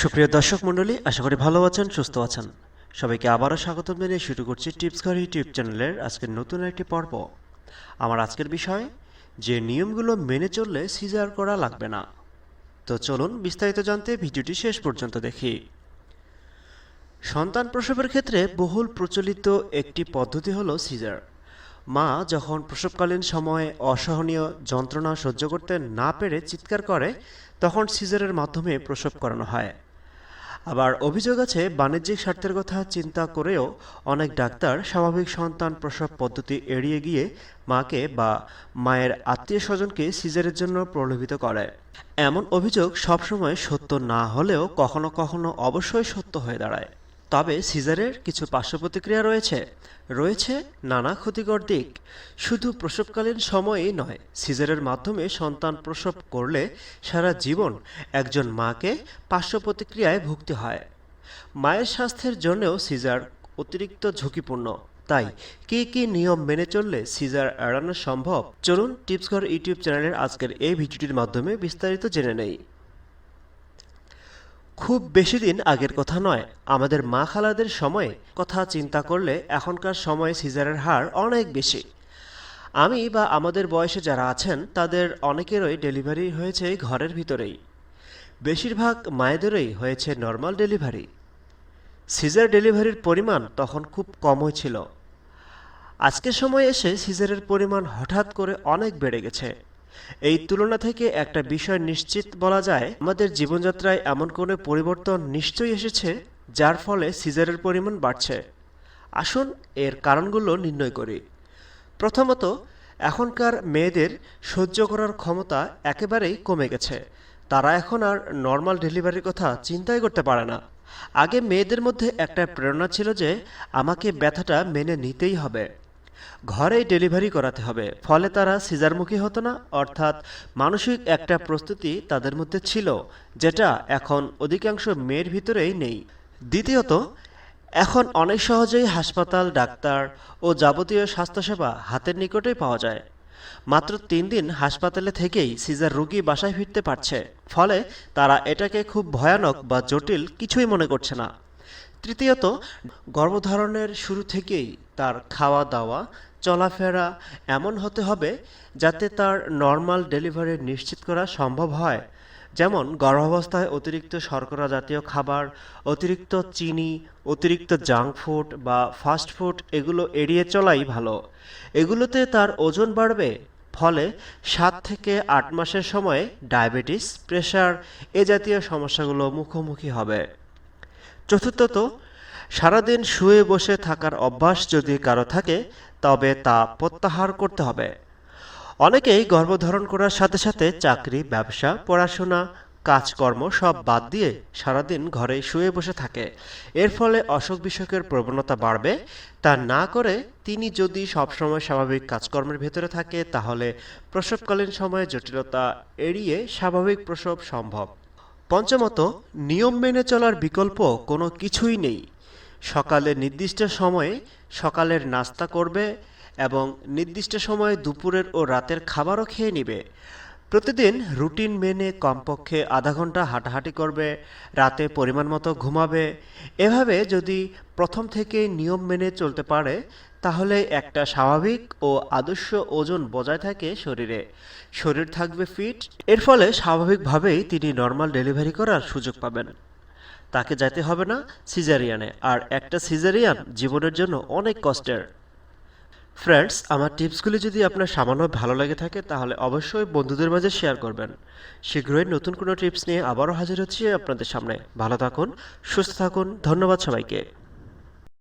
সুপ্রিয় দর্শক মণ্ডলী, আশা করি ভালো আছেন, সুস্থ আছেন। সবাইকে আবারও স্বাগত জানিয়ে শুরু করছি টিপস ঘর ইউটিউব চ্যানেলের আজকের নতুন একটি পর্ব। আমার আজকের বিষয়, যে নিয়মগুলো মেনে চললে সিজার করা লাগবে না। তো চলুন বিস্তারিত জানতে ভিডিওটি শেষ পর্যন্ত দেখি। সন্তান প্রসবের ক্ষেত্রে বহুল প্রচলিত একটি পদ্ধতি হলো সিজার। মা যখন প্রসবকালীন সময়ে অসহনীয় যন্ত্রণা সহ্য করতে না পেরে চিৎকার করে, তখন সিজারের মাধ্যমে প্রসব করানো হয়। আবার অভিযোগ আছে, বাণিজ্যিক স্বার্থের কথা চিন্তা করেও অনেক ডাক্তার স্বাভাবিক সন্তান প্রসব পদ্ধতি এড়িয়ে গিয়ে মাকে বা মায়ের আত্মীয় স্বজনকে সিজারের জন্য প্রলোভিত করে। এমন অভিযোগ সবসময় সত্য না হলেও কখনো কখনো অবশ্যই সত্য হয়ে দাঁড়ায়। তবে সিজারের কিছু পার্শ্ব প্রতিক্রিয়া রয়েছে। রয়েছে নানা ক্ষতিকর দিক। শুধু প্রসবকালীন সময়েই নয়, সিজারের মাধ্যমে সন্তান প্রসব করলে সারা জীবন একজন মাকে পার্শ্ব প্রতিক্রিয়ায় ভুগতে হয়। মায়ের স্বাস্থ্যের জন্যও সিজার অতিরিক্ত ঝুঁকিপূর্ণ। তাই কী কী নিয়ম মেনে চললে সিজার এড়ানো সম্ভব? চলুন টিপস ঘর ইউটিউব চ্যানেলের আজকের এই ভিডিওটির মাধ্যমে বিস্তারিত জেনে নেই। খুব বেশি দিন আগের কথা নয়। আমাদের মা খালাদের সময়ে কথা চিন্তা করলে এখনকার সময়ে সিজারের হার অনেক বেশি। আমি বা আমাদের বয়সে যারা আছেন, তাদের অনেকেরই ডেলিভারি হয়েছে ঘরের ভিতরেই। বেশিরভাগ মায়েদেরই হয়েছে নর্মাল ডেলিভারি। সিজার ডেলিভারির পরিমাণ তখন খুব কমই ছিল। আজকের সময় এসে সিজারের পরিমাণ হঠাৎ করে অনেক বেড়ে গেছে। এই তুলনা থেকে একটা বিষয় নিশ্চিত বলা যায়, আমাদের জীবনযাত্রায় এমন কোনো পরিবর্তন নিশ্চয়ই এসেছে, যার ফলে সিজারের পরিমাণ বাড়ছে। আসুন এর কারণগুলো নির্ণয় করি। প্রথমত, এখনকার মেয়েদের সহ্য করার ক্ষমতা একেবারেই কমে গেছে। তারা এখন আর নর্মাল ডেলিভারির কথা চিন্তাই করতে পারে না। আগে মেয়েদের মধ্যে একটা প্রেরণা ছিল যে, আমাকে ব্যথাটা মেনে নিতেই হবে। ঘরেই ডেলিভারি করাতে হবে। ফলে তারা সিজারমুখী হতো না, অর্থাৎ মানসিক একটা প্রস্তুতি তাদের মধ্যে ছিল, যেটা এখন অধিকাংশ মেয়ের ভিতরেই নেই। দ্বিতীয়ত, এখন অনেক সহজেই হাসপাতাল, ডাক্তার ও যাবতীয় স্বাস্থ্যসেবা হাতের নিকটেই পাওয়া যায়। মাত্র তিন দিন হাসপাতালে থেকেই সিজার রোগী বাসায় ফিরতে পারছে। ফলে তারা এটাকে খুব ভয়ানক বা জটিল কিছুই মনে করছে না। তৃতীয়ত, গর্ভধারণের শুরু থেকেই তার খাওয়া দাওয়া চলাফেরা এমন হতে হবে যাতে তার নর্মাল ডেলিভারি নিশ্চিত করা সম্ভব হয়। যেমন গর্ভাবস্থায় অতিরিক্ত শর্করা জাতীয় খাবার, অতিরিক্ত চিনি, অতিরিক্ত জাঙ্ক ফুড বা ফাস্ট ফুড এগুলো এড়িয়ে চলাই ভালো। এগুলোতে তার ওজন বাড়বে, ফলে সাত থেকে আট মাসের সময়ে ডায়াবেটিস, প্রেশার এ জাতীয় সমস্যাগুলো মুখোমুখি হবে। চতুর্থত সারাদিন শুয়ে বসে থাকার অভ্যাস যদি কারও থাকে, তবে তা প্রত্যাহার করতে হবে। অনেকেই গর্ভধারণ করার সাথে সাথে চাকরি, ব্যবসা, পড়াশোনা, কাজকর্ম সব বাদ দিয়ে সারাদিন ঘরে শুয়ে বসে থাকে। এর ফলে অসুখ বিসুখের প্রবণতা বাড়বে। তা না করে তিনি যদি সবসময় স্বাভাবিক কাজকর্মের ভেতরে থাকে, তাহলে প্রসবকালীন সময়ে জটিলতা এড়িয়ে স্বাভাবিক প্রসব সম্ভব। পঞ্চমত, নিয়ম মেনে চলার বিকল্প কোনো কিছুই নেই। সকালে নির্দিষ্ট সময়ে সকালের নাস্তা করবে এবং নির্দিষ্ট সময়ে দুপুরের ও রাতের খাবারও খেয়ে নেবে। প্রতিদিন রুটিন মেনে কমপক্ষে আধা ঘণ্টা হাঁটাহাঁটি করবে, রাতে পরিমাণ মতো ঘুমাবে। এভাবে যদি প্রথম থেকে নিয়ম মেনে চলতে পারে, তাহলে একটা স্বাভাবিক ও আদর্শ ওজন বজায় থাকে শরীরে। শরীর থাকবে ফিট, এর ফলে স্বাভাবিকভাবেই তিনি নর্মাল ডেলিভারি করার সুযোগ পাবেন। তাকে যাইতে হবে না সিজারিয়ানে, আর একটা সিজারিয়ান জীবনের জন্য অনেক কষ্টের। ফ্রেন্ডস, আমার টিপসগুলি যদি আপনার সামান্য ভালো লাগে থাকে, তাহলে অবশ্যই বন্ধুদের মাঝে শেয়ার করবেন। শীঘ্রই নতুন কোনো টিপস নিয়ে আবারও হাজির হচ্ছি আপনাদের সামনে। ভালো থাকুন, সুস্থ থাকুন, ধন্যবাদ সবাইকে।